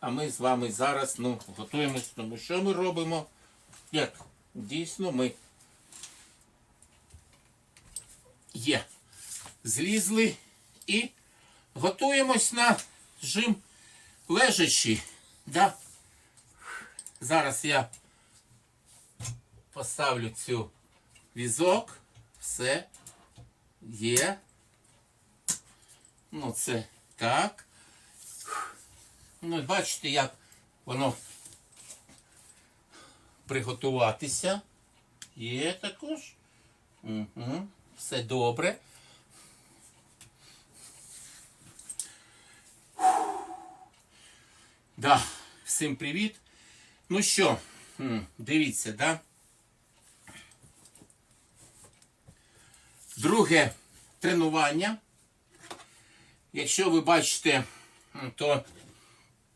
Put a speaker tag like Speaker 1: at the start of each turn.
Speaker 1: А ми з вами зараз ну, готуємось, тому що ми робимо? Як? Дійсно, ми є. Злізли і готуємось на жим лежачі. Да? Зараз я поставлю цю візок. Все є. Ну, це так. Ну, бачите, як воно приготуватися. Є також. Угу. Все добре. Да, всім привіт. Ну що, дивіться, да? Друге тренування. Якщо ви бачите, то